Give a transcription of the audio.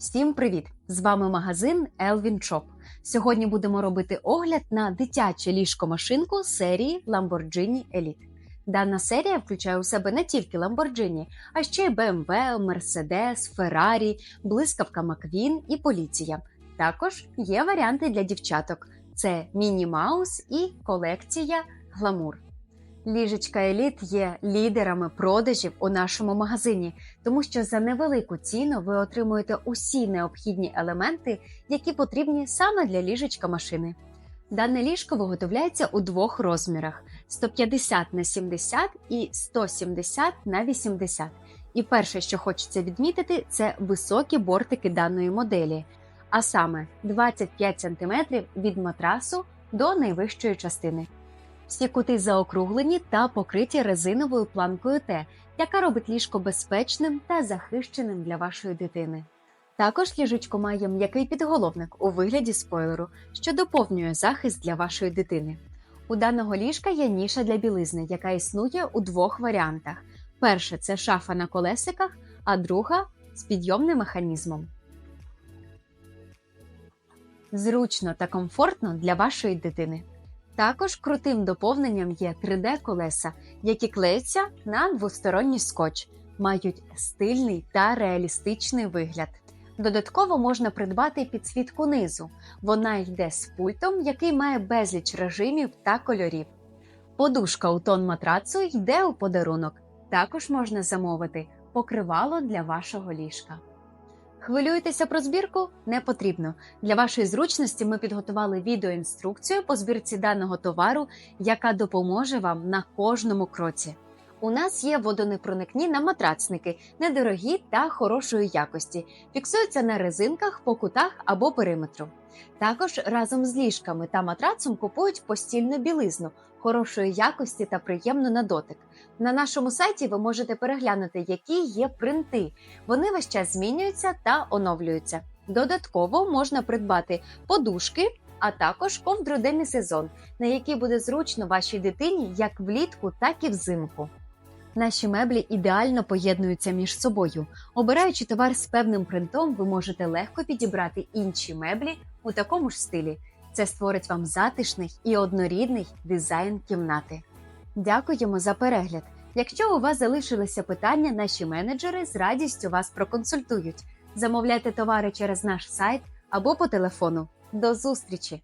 Всім привіт! З вами магазин Elvin Shop. Сьогодні будемо робити огляд на дитяче ліжко-машинку серії Lamborghini Elite. Дана серія включає у себе не тільки Lamborghini, а ще й BMW, Mercedes, Ferrari, блискавка McQueen і поліція. Також є варіанти для дівчаток: це Міні Маус і колекція Glamour. Ліжечка Еліт є лідерами продажів у нашому магазині, тому що за невелику ціну ви отримуєте усі необхідні елементи, які потрібні саме для ліжечка машини. Дане ліжко виготовляється у двох розмірах: 150 на 70 і 170 на 80. І перше, що хочеться відмітити, це високі бортики даної моделі, а саме 25 см від матрасу до найвищої частини. Всі кути заокруглені та покриті резиновою планкою Т, яка робить ліжко безпечним та захищеним для вашої дитини. Також ліжечко має м'який підголовник у вигляді спойлеру, що доповнює захист для вашої дитини. У даного ліжка є ніша для білизни, яка існує у двох варіантах: перша це шафа на колесиках, а друга з підйомним механізмом. Зручно та комфортно для вашої дитини. Також крутим доповненням є 3D-колеса, які клеються на двосторонній скотч, мають стильний та реалістичний вигляд. Додатково можна придбати підсвітку низу. Вона йде з пультом, який має безліч режимів та кольорів. Подушка у тон матрацу йде у подарунок. Також можна замовити покривало для вашого ліжка. Хвилюєтеся про збірку? Не потрібно. Для вашої зручності ми підготували відеоінструкцію по збірці даного товару, яка допоможе вам на кожному кроці. У нас є водонепроникні на матрацники, недорогі та хорошої якості, фіксуються на резинках по кутах або периметру. Також разом з ліжками та матрацом купують постільну білизну хорошої якості та приємно на дотик. На нашому сайті ви можете переглянути, які є принти. Вони весь час змінюються та оновлюються. Додатково можна придбати подушки, а також ковдру демісезон, на якій буде зручно вашій дитині як влітку, так і взимку. Наші меблі ідеально поєднуються між собою. Обираючи товар з певним принтом, ви можете легко підібрати інші меблі у такому ж стилі. Це створить вам затишний і однорідний дизайн кімнати. Дякуємо за перегляд! Якщо у вас залишилися питання, наші менеджери з радістю вас проконсультують. Замовляйте товари через наш сайт або по телефону. До зустрічі!